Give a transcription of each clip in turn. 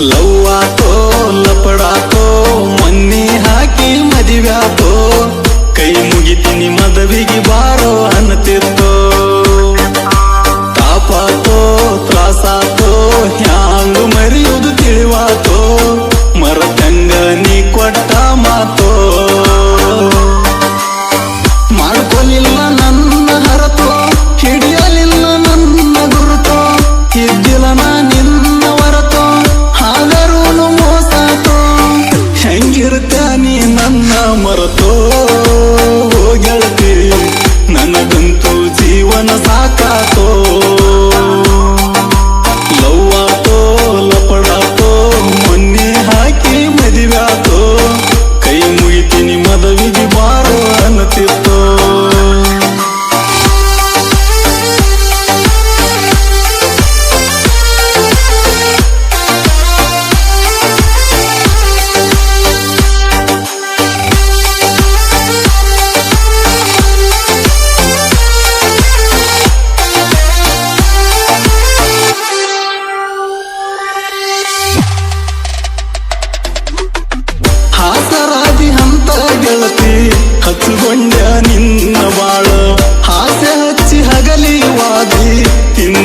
Love ಲಪಡಾತೋ ಮನ್ನಿ ಹಾಕಿ ಮದಿವ್ಯಾತೋ ಕೈ ಮುಗಿತೀನಿ ಮದವಿಗೆ ಬಾರೋ ಅನ್ನತಿತ್ತು আমার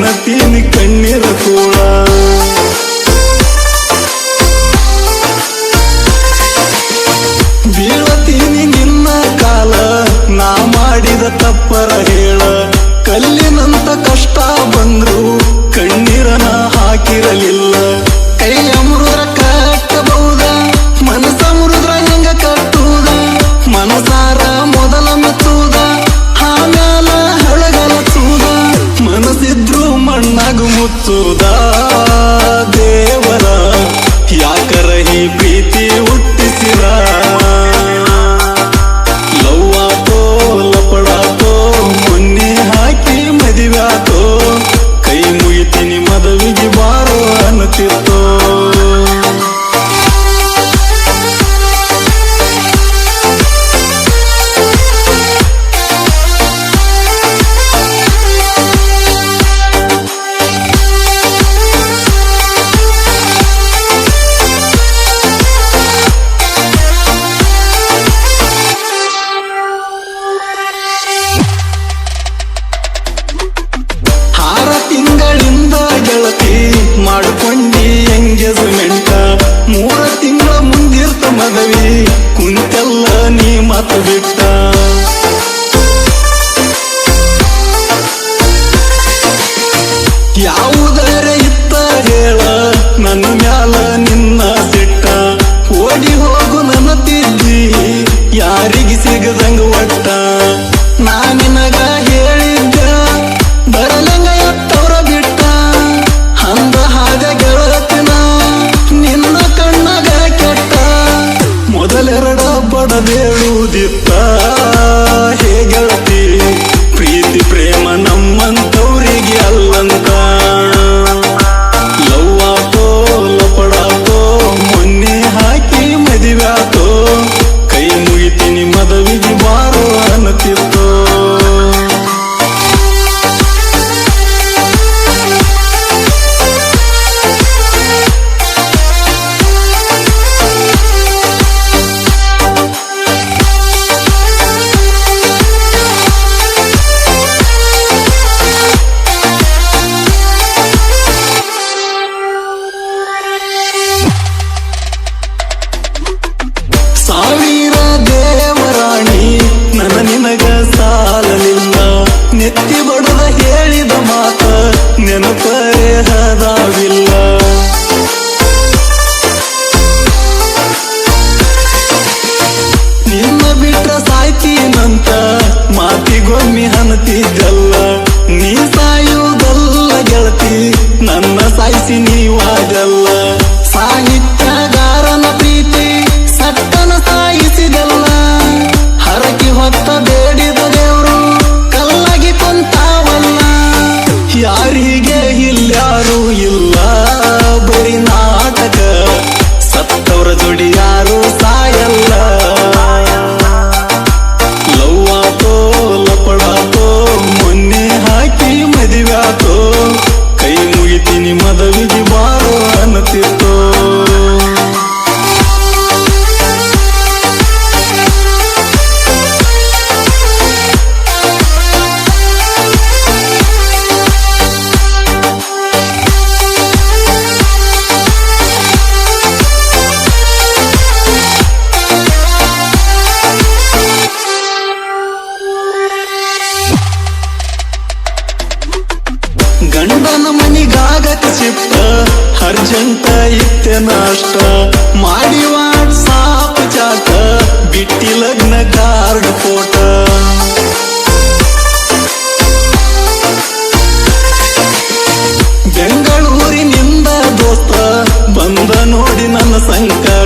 மனத்தின் கண்ணிற கூழா tudo. ಯಾವುದರೆ ಇತ್ತ ಹೇಳ ನನ್ನ ಮ್ಯಾಲ ನಿನ್ನ ಸಿಟ್ಟ ಓಡಿ ಹೋಗು ನನ್ನ ತಿದ್ದಿ ಯಾರಿಗೆ ಸಿಗದಂಗ জানতি জল ನಿಮದವಿ ನಷ್ಟ. ಮಾಡಿ ವಾಟ್ಸಾಪ್ ಜಾತ ಬಿಟ್ಟಿ ಲಗ್ನ ಕಾರ್ಡ್ ಫೋಟ. ಬೆಂಗಳೂರಿನಿಂದ ದೋಸ್ತ ಬಂದ ನೋಡಿ ನನ್ನ ಸಂಕ.